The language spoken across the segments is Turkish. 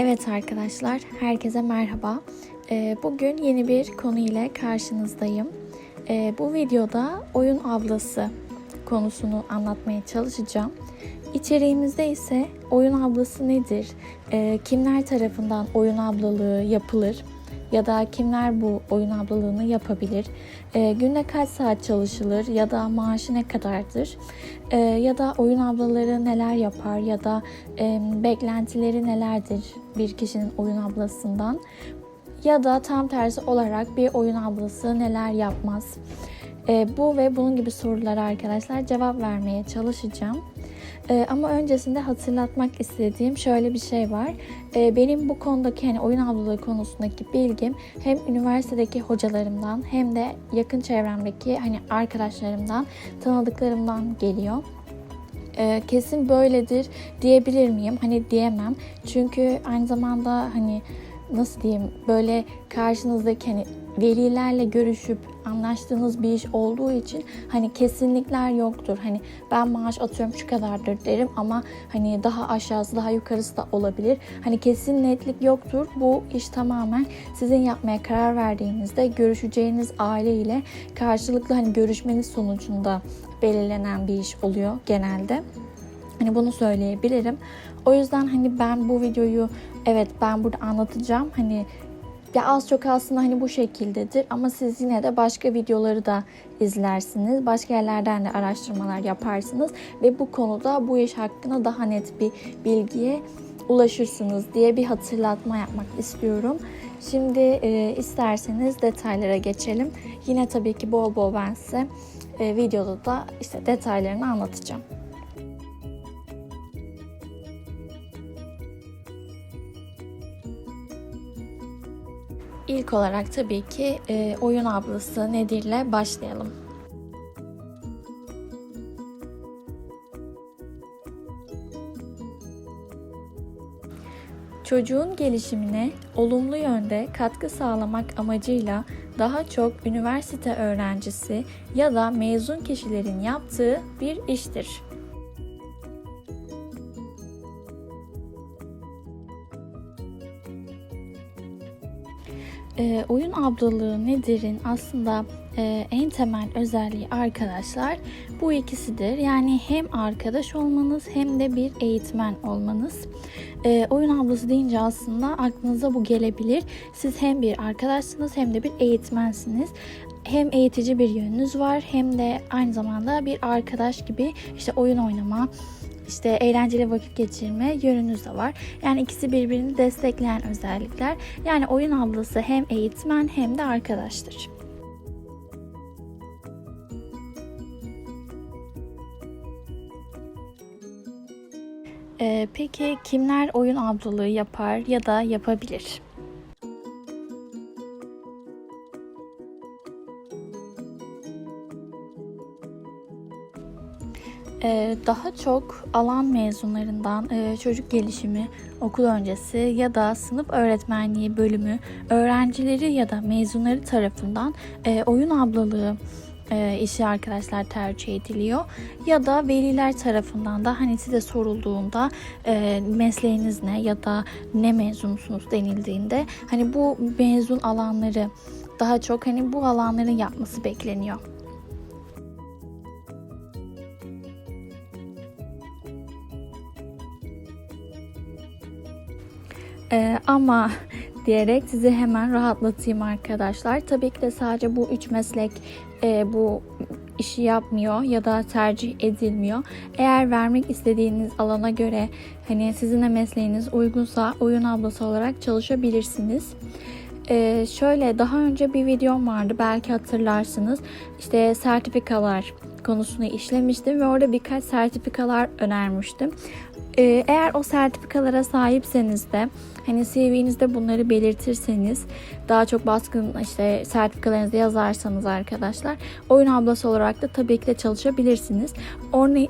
Evet arkadaşlar, herkese merhaba. Ee, Bugün yeni bir konu ile karşınızdayım. Ee, Bu videoda oyun ablası konusunu anlatmaya çalışacağım. İçeriğimizde ise oyun ablası nedir, Ee, kimler tarafından oyun ablalığı yapılır ya da kimler bu oyun ablalığını yapabilir, Ee, günde kaç saat çalışılır? Ya da maaşı ne kadardır, Ee, ya da oyun ablaları neler yapar? Ya da e, beklentileri nelerdir bir kişinin oyun ablasından? Ya da tam tersi olarak bir oyun ablası neler yapmaz. Ee, bu ve bunun gibi sorulara arkadaşlar cevap vermeye çalışacağım. Ee, ama öncesinde hatırlatmak istediğim şöyle bir şey var. Ee, benim bu konudaki hani oyun ablalığı konusundaki bilgim hem üniversitedeki hocalarımdan hem de yakın çevremdeki hani arkadaşlarımdan, tanıdıklarımdan geliyor. Ee, kesin böyledir diyebilir miyim? Hani diyemem. Çünkü aynı zamanda hani nasıl diyeyim böyle karşınızdaki hani velilerle görüşüp anlaştığınız bir iş olduğu için hani kesinlikler yoktur. Hani ben maaş atıyorum şu kadardır derim ama hani daha aşağısı daha yukarısı da olabilir. Hani kesin netlik yoktur. Bu iş tamamen sizin yapmaya karar verdiğinizde görüşeceğiniz aile ile karşılıklı hani görüşmeniz sonucunda belirlenen bir iş oluyor genelde. Hani bunu söyleyebilirim. O yüzden hani ben bu videoyu evet ben burada anlatacağım. Hani ya az çok aslında hani bu şekildedir ama siz yine de başka videoları da izlersiniz. Başka yerlerden de araştırmalar yaparsınız ve bu konuda bu iş hakkında daha net bir bilgiye ulaşırsınız diye bir hatırlatma yapmak istiyorum. Şimdi e, isterseniz detaylara geçelim. Yine tabii ki bol bol ben size e, videoda da işte detaylarını anlatacağım. İlk olarak tabii ki e, oyun ablası nedirle başlayalım. Çocuğun gelişimine olumlu yönde katkı sağlamak amacıyla daha çok üniversite öğrencisi ya da mezun kişilerin yaptığı bir iştir. E, oyun ablalığı nedir'in aslında e, en temel özelliği arkadaşlar bu ikisidir. Yani hem arkadaş olmanız hem de bir eğitmen olmanız. E, oyun ablası deyince aslında aklınıza bu gelebilir. Siz hem bir arkadaşsınız hem de bir eğitmensiniz hem eğitici bir yönünüz var hem de aynı zamanda bir arkadaş gibi işte oyun oynama, işte eğlenceli vakit geçirme yönünüz de var. Yani ikisi birbirini destekleyen özellikler. Yani oyun ablası hem eğitmen hem de arkadaştır. Ee, peki kimler oyun ablalığı yapar ya da yapabilir? Daha çok alan mezunlarından e, çocuk gelişimi, okul öncesi ya da sınıf öğretmenliği bölümü öğrencileri ya da mezunları tarafından e, oyun ablalığı e, işi arkadaşlar tercih ediliyor ya da veliler tarafından da hani size sorulduğunda e, mesleğiniz ne ya da ne mezunsunuz denildiğinde hani bu mezun alanları daha çok hani bu alanların yapması bekleniyor. Ee, ama diyerek sizi hemen rahatlatayım arkadaşlar. Tabii ki de sadece bu üç meslek e, bu işi yapmıyor ya da tercih edilmiyor. Eğer vermek istediğiniz alana göre hani sizin de mesleğiniz uygunsa oyun ablası olarak çalışabilirsiniz. Ee, şöyle daha önce bir videom vardı belki hatırlarsınız. İşte sertifikalar konusunu işlemiştim ve orada birkaç sertifikalar önermiştim. Ee, eğer o sertifikalara sahipseniz de hani CV'nizde bunları belirtirseniz daha çok baskın işte sertifikalarınızı yazarsanız arkadaşlar oyun ablası olarak da tabii ki de çalışabilirsiniz. Örne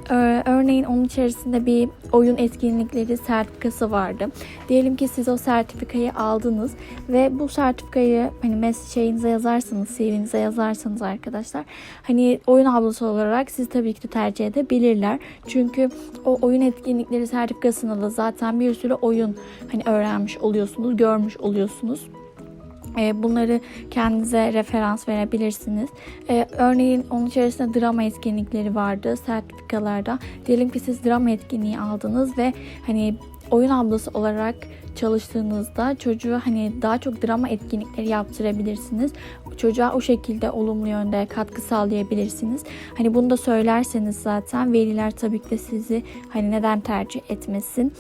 örneğin onun içerisinde bir oyun etkinlikleri sertifikası vardı. Diyelim ki siz o sertifikayı aldınız ve bu sertifikayı hani mes yazarsanız, CV'nize yazarsanız arkadaşlar hani oyun ablası olarak olarak siz tabii ki de tercih edebilirler. Çünkü o oyun etkinlikleri sertifikasında da zaten bir sürü oyun hani öğrenmiş oluyorsunuz, görmüş oluyorsunuz. E, Bunları kendinize referans verebilirsiniz. E, Örneğin onun içerisinde drama etkinlikleri vardı sertifikalarda. Diyelim ki siz drama etkinliği aldınız ve hani oyun ablası olarak çalıştığınızda çocuğu hani daha çok drama etkinlikleri yaptırabilirsiniz. Çocuğa o şekilde olumlu yönde katkı sağlayabilirsiniz. Hani bunu da söylerseniz zaten veliler tabii ki de sizi hani neden tercih etmesin.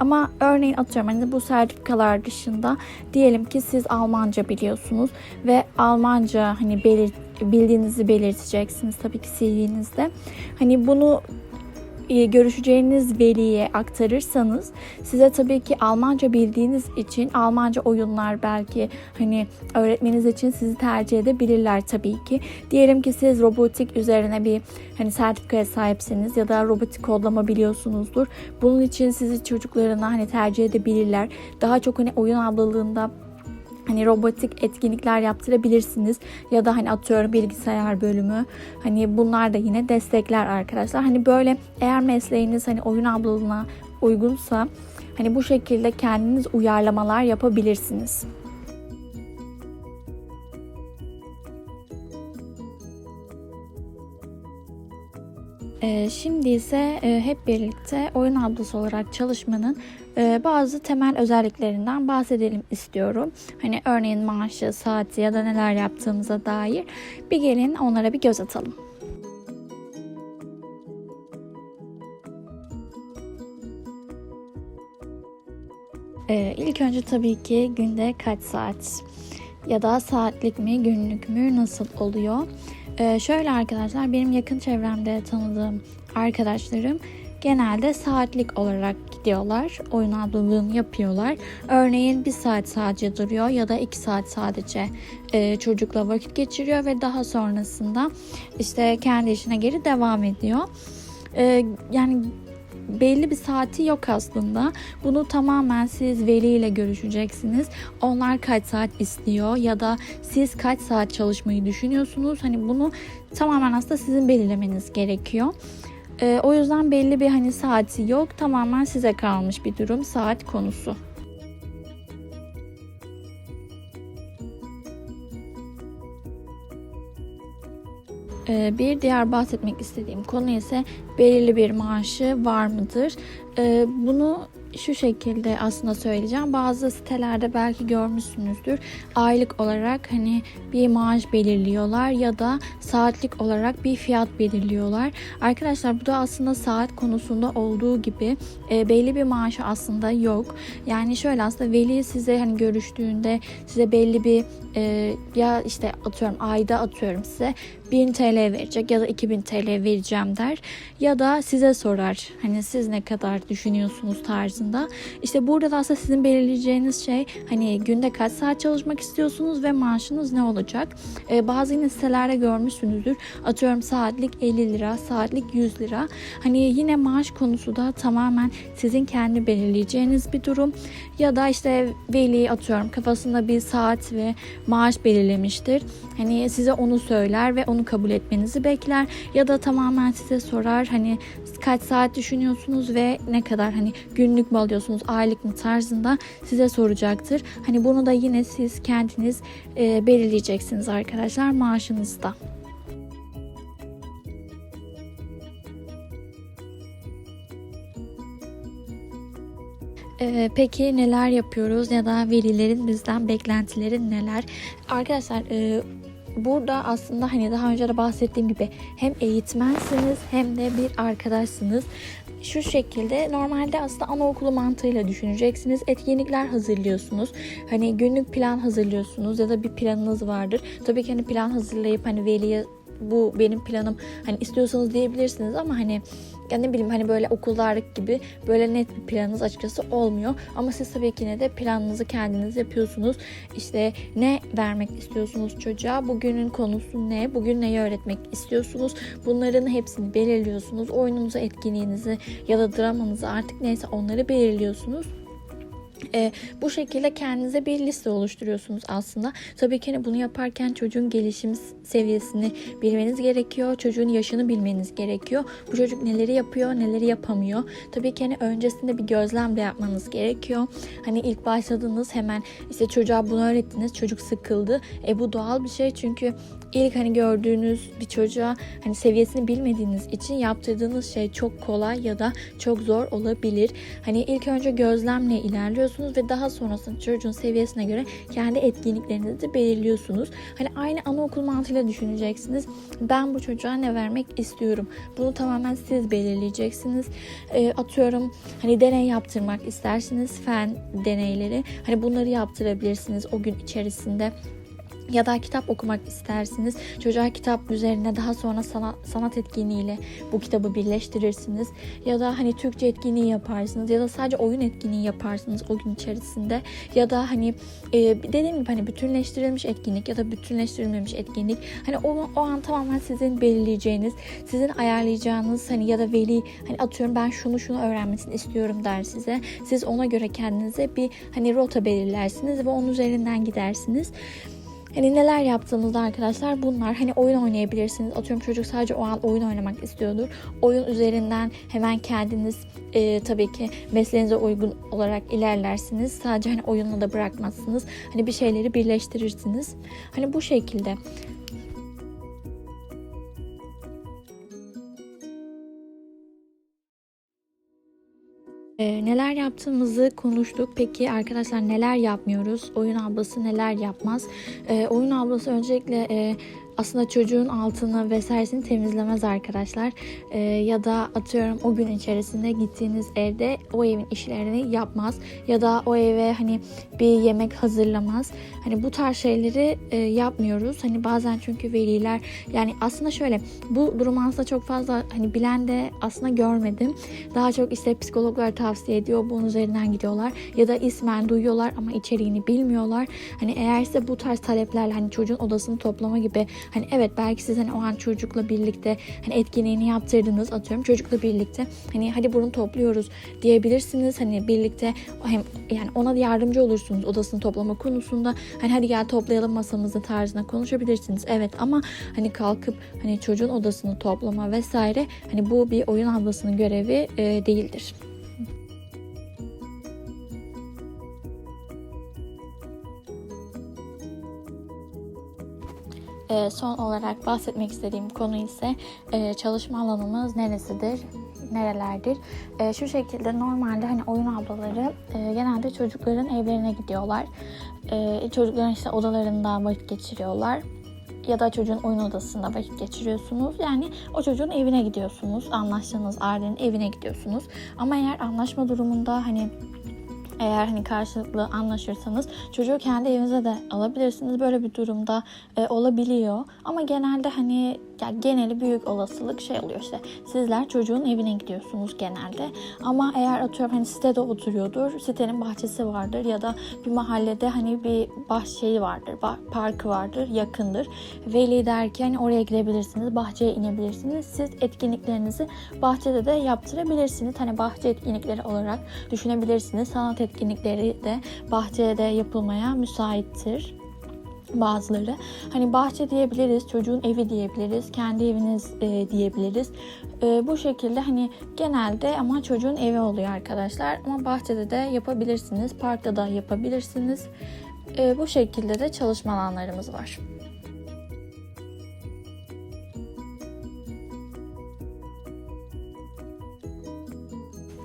Ama örneğin atıyorum hani bu sertifikalar dışında diyelim ki siz Almanca biliyorsunuz ve Almanca hani belir, bildiğinizi belirteceksiniz tabii ki CV'nizde. Hani bunu görüşeceğiniz veliye aktarırsanız size tabii ki Almanca bildiğiniz için Almanca oyunlar belki hani öğretmeniz için sizi tercih edebilirler tabii ki. Diyelim ki siz robotik üzerine bir hani sertifikaya sahipsiniz ya da robotik kodlama biliyorsunuzdur. Bunun için sizi çocuklarına hani tercih edebilirler. Daha çok hani oyun ablalığında hani robotik etkinlikler yaptırabilirsiniz ya da hani atıyorum bilgisayar bölümü hani bunlar da yine destekler arkadaşlar. Hani böyle eğer mesleğiniz hani oyun ablalığına uygunsa hani bu şekilde kendiniz uyarlamalar yapabilirsiniz. Şimdi ise e, hep birlikte oyun ablası olarak çalışmanın e, bazı temel özelliklerinden bahsedelim istiyorum. Hani örneğin maaşı, saati ya da neler yaptığımıza dair bir gelin onlara bir göz atalım. Ee, İlk önce tabii ki günde kaç saat ya da saatlik mi günlük mü nasıl oluyor? Ee, şöyle arkadaşlar benim yakın çevremde tanıdığım arkadaşlarım genelde saatlik olarak gidiyorlar. Oyun ablalığını yapıyorlar. Örneğin bir saat sadece duruyor ya da iki saat sadece e, çocukla vakit geçiriyor ve daha sonrasında işte kendi işine geri devam ediyor. E, yani belli bir saati yok aslında. Bunu tamamen siz veliyle görüşeceksiniz. Onlar kaç saat istiyor ya da siz kaç saat çalışmayı düşünüyorsunuz? Hani bunu tamamen aslında sizin belirlemeniz gerekiyor. Ee, o yüzden belli bir hani saati yok. Tamamen size kalmış bir durum saat konusu. Bir diğer bahsetmek istediğim konu ise belirli bir maaşı var mıdır? Ee, Bunu şu şekilde aslında söyleyeceğim. Bazı sitelerde belki görmüşsünüzdür. Aylık olarak hani bir maaş belirliyorlar ya da saatlik olarak bir fiyat belirliyorlar. Arkadaşlar bu da aslında saat konusunda olduğu gibi e, belli bir maaşı aslında yok. Yani şöyle aslında veli size hani görüştüğünde size belli bir e, ya işte atıyorum ayda atıyorum size 1000 TL verecek ya da 2000 TL vereceğim der. Ya da size sorar hani siz ne kadar düşünüyorsunuz tarzında. İşte burada da aslında sizin belirleyeceğiniz şey hani günde kaç saat çalışmak istiyorsunuz ve maaşınız ne olacak? Ee, bazı yine sitelerde görmüşsünüzdür. Atıyorum saatlik 50 lira, saatlik 100 lira. Hani yine maaş konusu da tamamen sizin kendi belirleyeceğiniz bir durum. Ya da işte veli atıyorum kafasında bir saat ve maaş belirlemiştir. Hani size onu söyler ve onu kabul etmenizi bekler ya da tamamen size sorar hani kaç saat düşünüyorsunuz ve ne kadar hani günlük mü alıyorsunuz aylık mı tarzında size soracaktır. Hani bunu da yine siz kendiniz e, belirleyeceksiniz arkadaşlar maaşınızda. Ee, peki neler yapıyoruz ya da velilerin bizden beklentileri neler? Arkadaşlar e, burada aslında hani daha önce de bahsettiğim gibi hem eğitmensiniz hem de bir arkadaşsınız. Şu şekilde normalde aslında anaokulu mantığıyla düşüneceksiniz. Etkinlikler hazırlıyorsunuz. Hani günlük plan hazırlıyorsunuz ya da bir planınız vardır. Tabii ki hani plan hazırlayıp hani veliye bu benim planım hani istiyorsanız diyebilirsiniz ama hani ya ne bileyim hani böyle okullardaki gibi böyle net bir planınız açıkçası olmuyor. Ama siz tabii ki yine de planınızı kendiniz yapıyorsunuz. İşte ne vermek istiyorsunuz çocuğa? Bugünün konusu ne? Bugün neyi öğretmek istiyorsunuz? Bunların hepsini belirliyorsunuz. Oyununuzu, etkinliğinizi ya da dramanızı artık neyse onları belirliyorsunuz. E, bu şekilde kendinize bir liste oluşturuyorsunuz aslında. Tabii ki hani bunu yaparken çocuğun gelişim seviyesini bilmeniz gerekiyor. Çocuğun yaşını bilmeniz gerekiyor. Bu çocuk neleri yapıyor, neleri yapamıyor. Tabii ki hani öncesinde bir gözlem de yapmanız gerekiyor. Hani ilk başladınız hemen işte çocuğa bunu öğrettiniz. Çocuk sıkıldı. E bu doğal bir şey çünkü ilk hani gördüğünüz bir çocuğa hani seviyesini bilmediğiniz için yaptırdığınız şey çok kolay ya da çok zor olabilir. Hani ilk önce gözlemle ilerliyorsunuz ve daha sonrasında çocuğun seviyesine göre kendi etkinliklerinizi de belirliyorsunuz. Hani aynı anaokul mantığıyla düşüneceksiniz. Ben bu çocuğa ne vermek istiyorum? Bunu tamamen siz belirleyeceksiniz. E, atıyorum hani deney yaptırmak istersiniz fen deneyleri. Hani bunları yaptırabilirsiniz o gün içerisinde ya da kitap okumak istersiniz. Çocuğa kitap üzerine daha sonra sanat, sanat etkinliğiyle bu kitabı birleştirirsiniz. Ya da hani Türkçe etkinliği yaparsınız ya da sadece oyun etkinliği yaparsınız o gün içerisinde. Ya da hani e, dediğim gibi hani bütünleştirilmiş etkinlik ya da bütünleştirilmemiş etkinlik. Hani o, o an tamamen sizin belirleyeceğiniz, sizin ayarlayacağınız hani ya da veli hani atıyorum ben şunu şunu öğrenmesini istiyorum der size. Siz ona göre kendinize bir hani rota belirlersiniz ve onun üzerinden gidersiniz. Hani neler yaptığımızda arkadaşlar bunlar. Hani oyun oynayabilirsiniz. Atıyorum çocuk sadece o an oyun oynamak istiyordur. Oyun üzerinden hemen kendiniz e, tabii ki mesleğinize uygun olarak ilerlersiniz. Sadece hani oyunla da bırakmazsınız. Hani bir şeyleri birleştirirsiniz. Hani bu şekilde. Ee, neler yaptığımızı konuştuk. Peki arkadaşlar neler yapmıyoruz? Oyun ablası neler yapmaz? Ee, oyun ablası öncelikle e, aslında çocuğun altını vesairesini temizlemez arkadaşlar. Ee, ya da atıyorum o gün içerisinde gittiğiniz evde o evin işlerini yapmaz. Ya da o eve hani bir yemek hazırlamaz. Hani bu tarz şeyleri e, yapmıyoruz. Hani bazen çünkü veliler yani aslında şöyle bu durum aslında çok fazla hani bilen de aslında görmedim. Daha çok işte psikologlar tavsiye ediyor. Bunun üzerinden gidiyorlar. Ya da ismen duyuyorlar ama içeriğini bilmiyorlar. Hani eğer size bu tarz taleplerle hani çocuğun odasını toplama gibi Hani evet belki siz hani o an çocukla birlikte hani etkinliğini yaptırdınız atıyorum çocukla birlikte hani hadi bunu topluyoruz diyebilirsiniz. Hani birlikte hem yani ona yardımcı olursunuz odasını toplama konusunda. Hani hadi gel toplayalım masamızı tarzına konuşabilirsiniz. Evet ama hani kalkıp hani çocuğun odasını toplama vesaire hani bu bir oyun ablasının görevi e, değildir. E, son olarak bahsetmek istediğim konu ise e, çalışma alanımız neresidir? nerelerdir? E, şu şekilde normalde hani oyun ablaları e, genelde çocukların evlerine gidiyorlar. E, çocukların işte odalarında vakit geçiriyorlar ya da çocuğun oyun odasında vakit geçiriyorsunuz. Yani o çocuğun evine gidiyorsunuz. Anlaştığınız ailenin evine gidiyorsunuz. Ama eğer anlaşma durumunda hani eğer hani karşılıklı anlaşırsanız çocuğu kendi evinize de alabilirsiniz. Böyle bir durumda e, olabiliyor. Ama genelde hani yani geneli büyük olasılık şey oluyor işte. Sizler çocuğun evine gidiyorsunuz genelde. Ama eğer atıyorum hani sitede oturuyordur sitenin bahçesi vardır ya da bir mahallede hani bir bahçeyi vardır parkı vardır yakındır. Veli derken hani oraya gidebilirsiniz bahçeye inebilirsiniz. Siz etkinliklerinizi bahçede de yaptırabilirsiniz. Hani bahçe etkinlikleri olarak düşünebilirsiniz. Sanat etkinlikleri de bahçede yapılmaya müsaittir bazıları. Hani bahçe diyebiliriz, çocuğun evi diyebiliriz, kendi eviniz e, diyebiliriz. E, bu şekilde hani genelde ama çocuğun evi oluyor arkadaşlar. Ama bahçede de yapabilirsiniz, parkta da yapabilirsiniz. E, bu şekilde de çalışma alanlarımız var.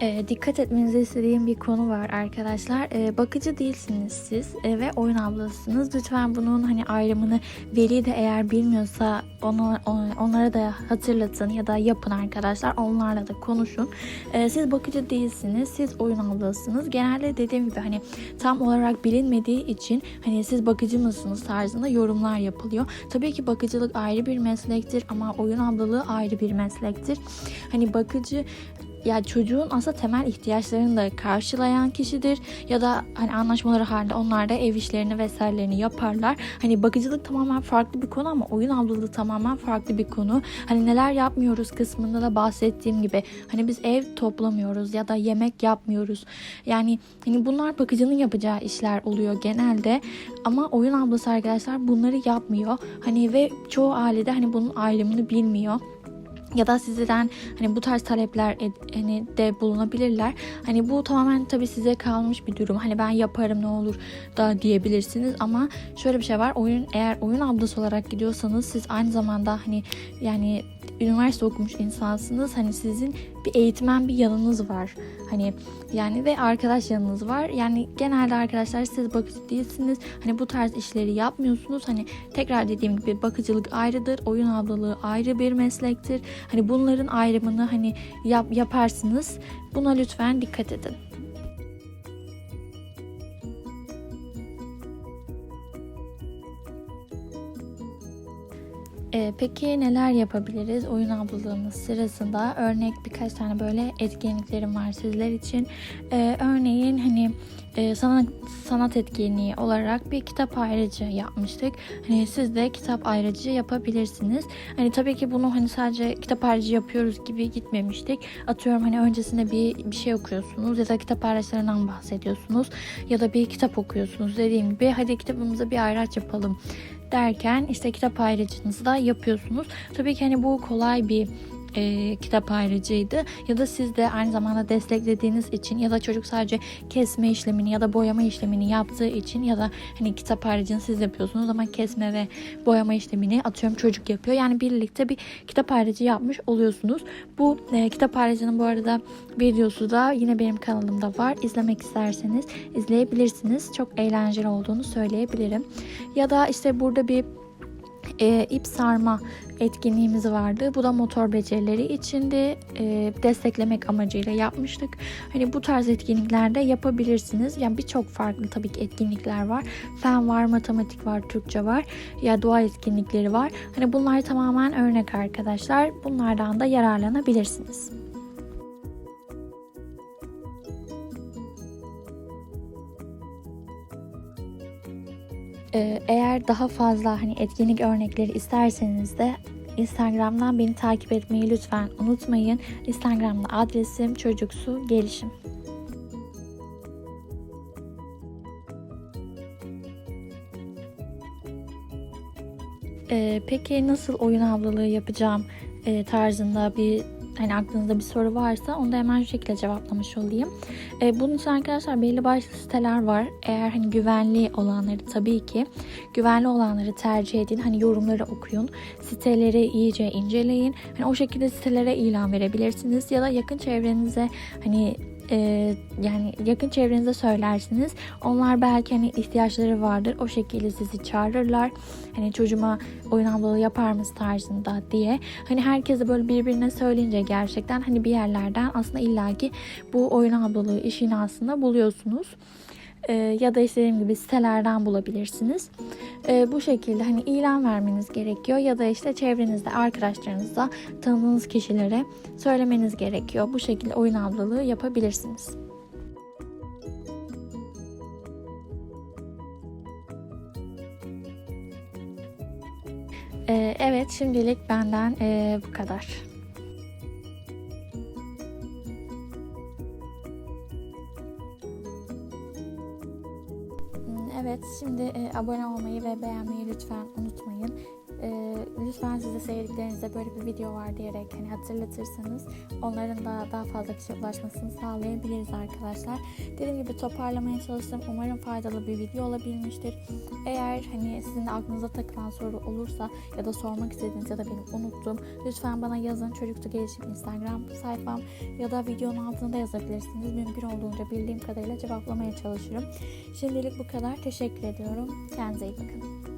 E, dikkat etmenizi istediğim bir konu var arkadaşlar. E, bakıcı değilsiniz siz e, ve oyun ablasısınız. Lütfen bunun hani ayrımını veli de eğer bilmiyorsa onu, onlara da hatırlatın ya da yapın arkadaşlar. Onlarla da konuşun. E, siz bakıcı değilsiniz. Siz oyun ablasısınız. Genelde dediğim gibi hani tam olarak bilinmediği için hani siz bakıcı mısınız tarzında yorumlar yapılıyor. Tabii ki bakıcılık ayrı bir meslektir ama oyun ablalığı ayrı bir meslektir. Hani bakıcı yani çocuğun aslında temel ihtiyaçlarını da karşılayan kişidir ya da hani anlaşmaları halinde onlar da ev işlerini vesairelerini yaparlar. Hani bakıcılık tamamen farklı bir konu ama oyun ablalığı tamamen farklı bir konu. Hani neler yapmıyoruz kısmında da bahsettiğim gibi hani biz ev toplamıyoruz ya da yemek yapmıyoruz. Yani hani bunlar bakıcının yapacağı işler oluyor genelde ama oyun ablası arkadaşlar bunları yapmıyor. Hani ve çoğu ailede hani bunun ayrımını bilmiyor ya da sizden hani bu tarz talepler hani de bulunabilirler. Hani bu tamamen tabii size kalmış bir durum. Hani ben yaparım ne olur da diyebilirsiniz ama şöyle bir şey var. Oyun eğer oyun ablası olarak gidiyorsanız siz aynı zamanda hani yani üniversite okumuş insansınız. Hani sizin bir eğitmen bir yanınız var. Hani yani ve arkadaş yanınız var. Yani genelde arkadaşlar siz bakıcı değilsiniz. Hani bu tarz işleri yapmıyorsunuz. Hani tekrar dediğim gibi bakıcılık ayrıdır. Oyun ablalığı ayrı bir meslektir. Hani bunların ayrımını hani yap, yaparsınız. Buna lütfen dikkat edin. Ee, peki neler yapabiliriz oyun ablalığımız sırasında? Örnek birkaç tane böyle etkinliklerim var sizler için. Ee, örneğin hani e, sanat, sanat etkinliği olarak bir kitap ayrıcı yapmıştık. Hani siz de kitap ayrıcı yapabilirsiniz. Hani tabii ki bunu hani sadece kitap ayrıcı yapıyoruz gibi gitmemiştik. Atıyorum hani öncesinde bir, bir şey okuyorsunuz ya da kitap araçlarından bahsediyorsunuz ya da bir kitap okuyorsunuz dediğim gibi hadi kitabımıza bir ayraç yapalım derken işte kitap ayrıcınızı da yapıyorsunuz. Tabii ki hani bu kolay bir e, kitap ayrıcıydı ya da siz de aynı zamanda desteklediğiniz için ya da çocuk sadece kesme işlemini ya da boyama işlemini yaptığı için ya da hani kitap ayrıcını siz yapıyorsunuz ama kesme ve boyama işlemini atıyorum çocuk yapıyor. Yani birlikte bir kitap ayrıcı yapmış oluyorsunuz. Bu e, kitap ayrıcının bu arada videosu da yine benim kanalımda var. İzlemek isterseniz izleyebilirsiniz. Çok eğlenceli olduğunu söyleyebilirim. Ya da işte burada bir e, ip sarma etkinliğimiz vardı. Bu da motor becerileri içinde e, desteklemek amacıyla yapmıştık. Hani bu tarz etkinliklerde yapabilirsiniz. Yani birçok farklı tabii ki etkinlikler var. Fen var, matematik var, Türkçe var. Ya doğa etkinlikleri var. Hani bunlar tamamen örnek arkadaşlar. Bunlardan da yararlanabilirsiniz. Eğer daha fazla hani etkinlik örnekleri isterseniz de Instagram'dan beni takip etmeyi lütfen unutmayın. Instagram'da adresim çocuksu gelişim. Ee, peki nasıl oyun ablalığı yapacağım e, tarzında bir hani aklınızda bir soru varsa onu da hemen şu şekilde cevaplamış olayım. E, bunun için arkadaşlar belli başlı siteler var. Eğer hani güvenli olanları tabii ki güvenli olanları tercih edin. Hani yorumları okuyun. Siteleri iyice inceleyin. Hani o şekilde sitelere ilan verebilirsiniz ya da yakın çevrenize hani e, yani yakın çevrenize söylersiniz. Onlar belki hani ihtiyaçları vardır. O şekilde sizi çağırırlar. Hani çocuğuma oyun ablalığı yapar mısın tarzında diye. Hani herkese böyle birbirine söyleyince gerçekten hani bir yerlerden aslında illaki bu oyun ablalığı işini aslında buluyorsunuz. Ee, ya da işte dediğim gibi sitelerden bulabilirsiniz. Ee, bu şekilde hani ilan vermeniz gerekiyor ya da işte çevrenizde arkadaşlarınızla tanıdığınız kişilere söylemeniz gerekiyor. Bu şekilde oyun ablalığı yapabilirsiniz. Ee, evet şimdilik benden bu kadar. Evet, şimdi e, abone olmayı ve beğenmeyi lütfen unutmayın. E, lütfen size sevdiklerinizde böyle bir video var diyerek hani hatırlatırsanız onların da daha fazla kişiye ulaşmasını sağlayabiliriz arkadaşlar. Dediğim gibi toparlamaya çalıştım. Umarım faydalı bir video olabilmiştir. Eğer hani sizin de aklınıza takılan soru olursa ya da sormak istediğiniz ya da benim unuttuğum lütfen bana yazın. Çocuklu Gelişim Instagram sayfam ya da videonun altında yazabilirsiniz. Mümkün olduğunca bildiğim kadarıyla cevaplamaya çalışırım. Şimdilik bu kadar. Teşekkür ediyorum. Kendinize iyi bakın.